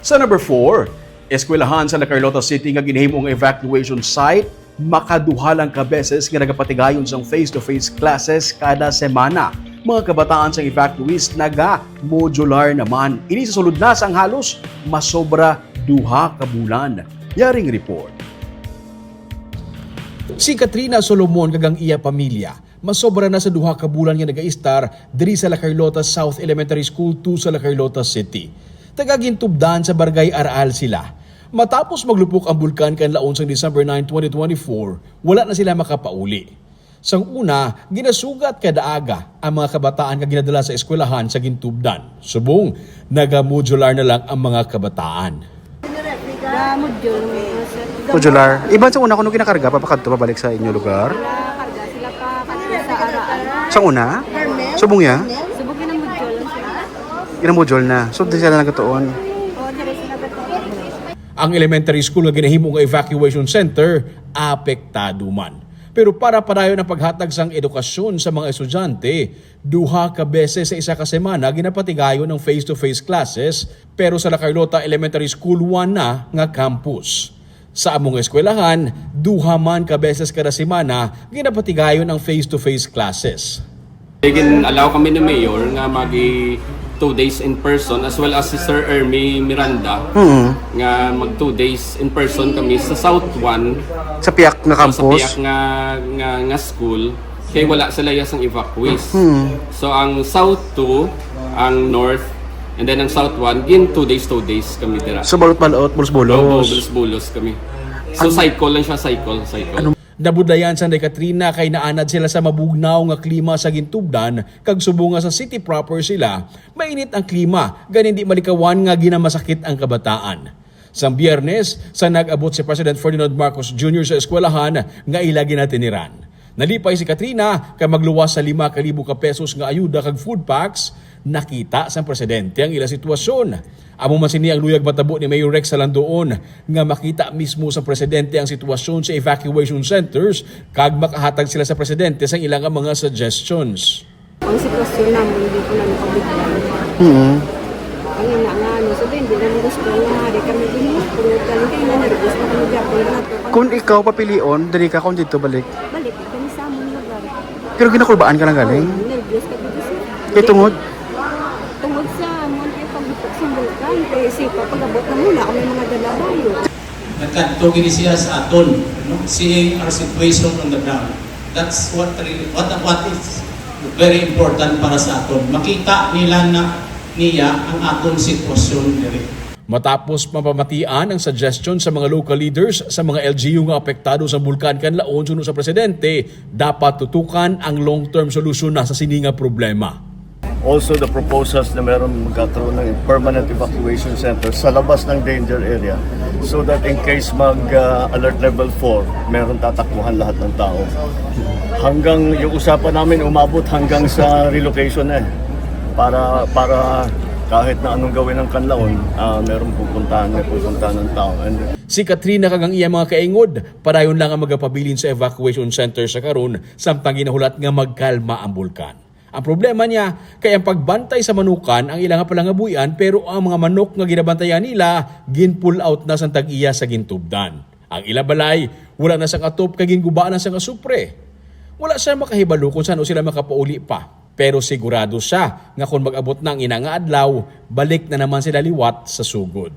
Sa number 4, eskwelahan sa La Carlota City nga ginahimong evacuation site makaduhalang ka beses nga nagapatigayon sang face-to-face classes kada semana. Mga kabataan sang evacuees naga modular naman. Ini sa sulod na sang halos masobra duha ka bulan. Yaring report. Si Katrina Solomon kagang iya pamilya, masobra na sa duha ka bulan nga nagaistar diri sa La Carlota South Elementary School 2 sa La Carlota City. Tagagintubdan sa Barangay Aral sila. Matapos maglupok ang bulkan kan laon sa December 9, 2024, wala na sila makapauli. Sang una, ginasugat kada aga ang mga kabataan nga ginadala sa eskwelahan sa Gintubdan. Subong, naga-modular na lang ang mga kabataan. Modular. Iba sa una kuno ginakarga papakadto pabalik sa inyo lugar. Sa una? Subong ya? Subugin ang module sila. Ina module na. So di sila nagatuon. Ang elementary school nga ginahimong evacuation center apektado man. Pero para padayon ang paghatag sang edukasyon sa mga estudyante, duha ka beses sa isa ka semana ginapatigayon ng face-to-face classes pero sa La Carlota Elementary School 1 na nga campus. Sa among eskwelahan, duha man ka beses kada semana ginapatigayon ang face-to-face classes. Again, allow kami ni Mayor nga magi two days in person as well as si Sir Ermi Miranda nga mag two days in person kami sa South 1 Sa piyak na sa campus. piyak nga, nga, nga school kay wala sila yasang evacuees. So ang South 2, ang North, and then ang South 1, gin two days, two days kami dira. So balot balot, bulos Oo, bulos. bulos-bulos kami. So cycle lang siya, cycle, cycle. Nabudayan sa Katrina kay naanad sila sa mabugnaw nga klima sa Gintubdan kag subunga sa city proper sila, mainit ang klima, ganin di malikawan nga ginamasakit ang kabataan. Sa biyernes, sa nag-abot si President Ferdinand Marcos Jr. sa eskwelahan nga ila ginatiniran. Nalipay si Katrina kay magluwas sa 5,000 ka pesos nga ayuda kag food packs, nakita sa presidente ang ila sitwasyon. Amo man sini ang luyag matabo ni Mayor Rex Salandoon nga makita mismo sa presidente ang sitwasyon sa evacuation centers kag makahatag sila sa presidente sa ilang mga suggestions. Ang sitwasyon namin, hindi ko na nakabigyan. Hmm. Ang ina nga, ano, sabi, hindi namin gusto nga, di kami din. Pero talaga yung nervous na kami dyan. Kung ikaw papilion, dali ka kung dito balik. balik, kami sa among lugar. Pero ginakulbaan ka na galing. Nervous ka dito siya. Kay tungod. Tungod bulkan. Kaya sipa, pag-abot na muna kami mga dalabayo. nagkanto gini siya sa aton no? seeing our situation on the ground that's what really, what what is very important para sa aton makita nila na niya ang aton sitwasyon diri Matapos mapamatian ang suggestion sa mga local leaders sa mga LGU nga apektado sa bulkan kanlaon sunod sa presidente, dapat tutukan ang long-term solusyon na sa sininga problema. Also the proposals na meron magkakaroon ng permanent evacuation center sa labas ng danger area so that in case mag-alert level 4, meron tatakbuhan lahat ng tao. Hanggang yung usapan namin umabot hanggang sa relocation eh. Para, para kahit na anong gawin ng kanlaon, ah, meron pupuntahan, may pupuntahan ng tao. And Si Katrina kagang iya mga kaingod, padayon lang ang magapabilin sa evacuation center sa karon samtang ginahulat nga magkalma ang bulkan. Ang problema niya, kay ang pagbantay sa manukan ang ilang palangabuyan pero ang mga manok nga ginabantayan nila, gin-pull out na sa tag-iya sa gintubdan. Ang ila balay, wala na sa katop kay gingubaan na sa kasupre. Wala siya makahibalo kung saan o sila makapauli pa. Pero sigurado siya nga kung mag-abot na ang ina nga adlaw, balik na naman sila liwat sa sugod.